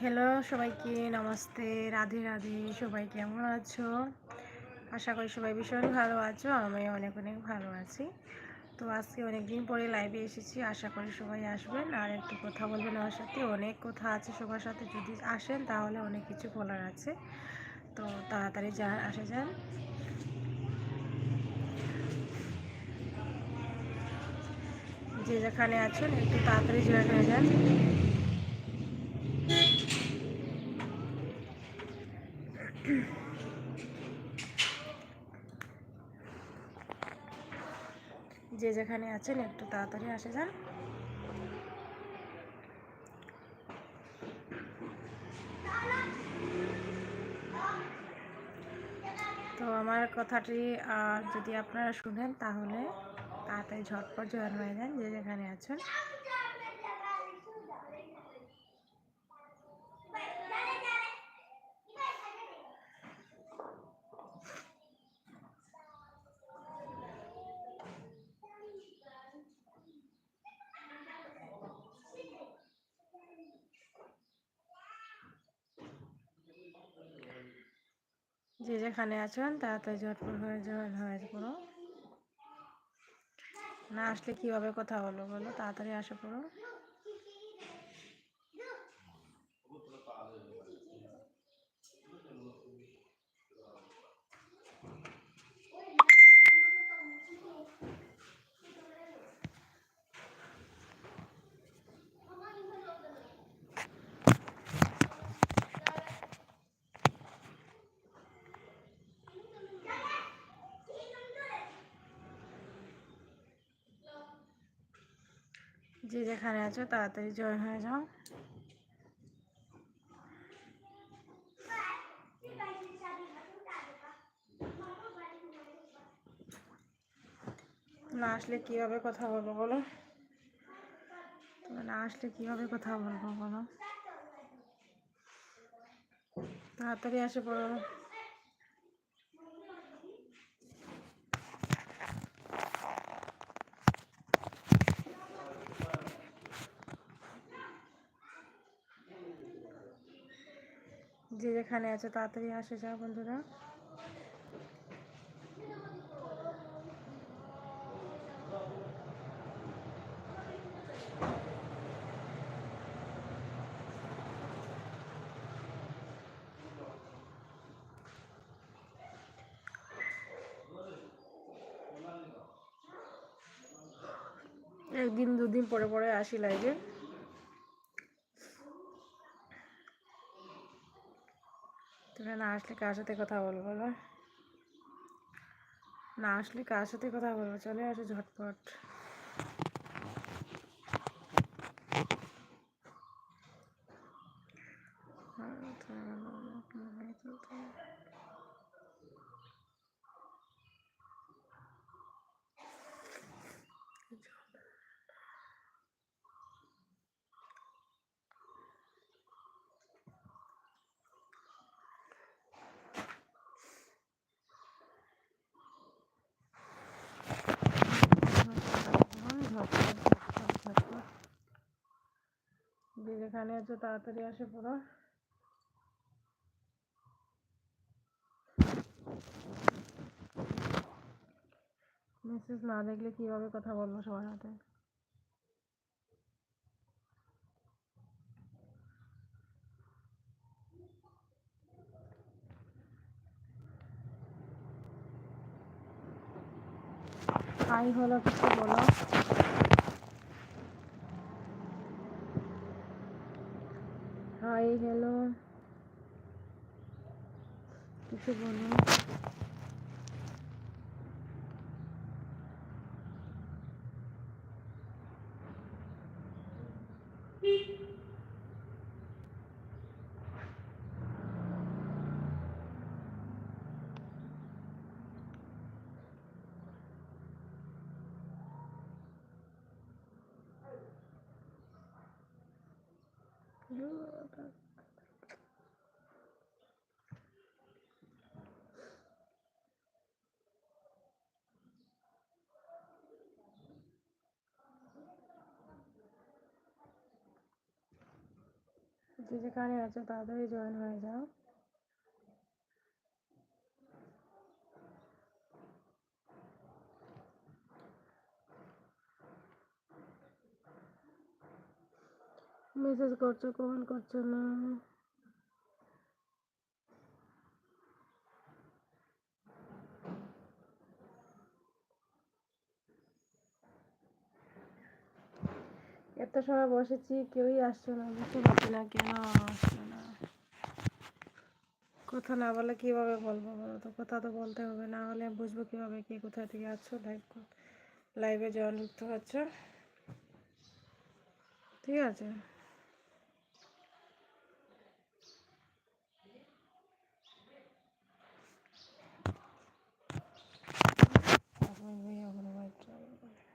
Hello সবাইকে নমস্তে, রাধে রাধে, সবাই কেমন আছো? আশা করি সবাই ভীষণ ভালো আছো আমি অনেক অনেক ভালো আছি। তো আজকে অনেক দিন পরে লাইভে এসেছি, আশা করি সবাই আসবেন। আর একটু কথা বলবেন আমার সাথে, অনেক কথা আছে সবার সাথে, যদি আসেন তাহলে অনেক কিছু বলার আছে। তো তাড়াতাড়ি যা, আসে যান যে যেখানে আছেন, একটু তাড়াতাড়ি জয়েন হয়ে যান। যে যেখানে আছেন, একটু তাড়াতাড়ি আসে যান। তো আমার কথাটি যদি আপনারা শুনেন, তাহলে তাড়াতাড়ি ঝটপট জয়েন হয়ে যান, যে যেখানে আছেন। যে যেখানে আছেন তাড়াতাড়ি ঝটপট হয়ে জয়েন হয়ে পড়ো না আসলে কীভাবে কথা হলো বলো? তাড়াতাড়ি আসো পড়ো যে যেখানে আছো, তাড়াতাড়ি জয়েন হয়ে যাও। না আসলে কীভাবে কথা বলব বলো? তুমি না আসলে কীভাবে কথা বলব বলো? তাড়াতাড়ি আসে পড়ো যে যেখানে আছে তাড়াতাড়ি আসে যাও বন্ধুরা। একদিন দুদিন পরে পরে আসি লাইভে তুমি না আসলে কার সাথে কথা বলব না না আসলে কার সাথে কথা বলব? চলে আসো ঝটপট। যে যেখানে আছো তাড়াতাড়ি আসে পড়ো মেসেজ না দেখলে কীভাবে কথা বলব সবার সাথে হাই, হলো কিছু বলো। Hi hello. কিছু বলো जी जी खाने आज तरह जॉन हो जाओ। মেসেজ করছ কমেন্ট করছ না। এত সময় বসেছি, কেউই আসছে না বুঝতে পারছি না, কেন আসছে না? কথা না বলে কীভাবে বলব বলো তো? কথা তো বলতে হবে, না হলে বুঝব কীভাবে কে কোথা থেকে আছো লাইভ লাইভে জয়েন করতে পারছ ঠিক আছে? Hallelujah.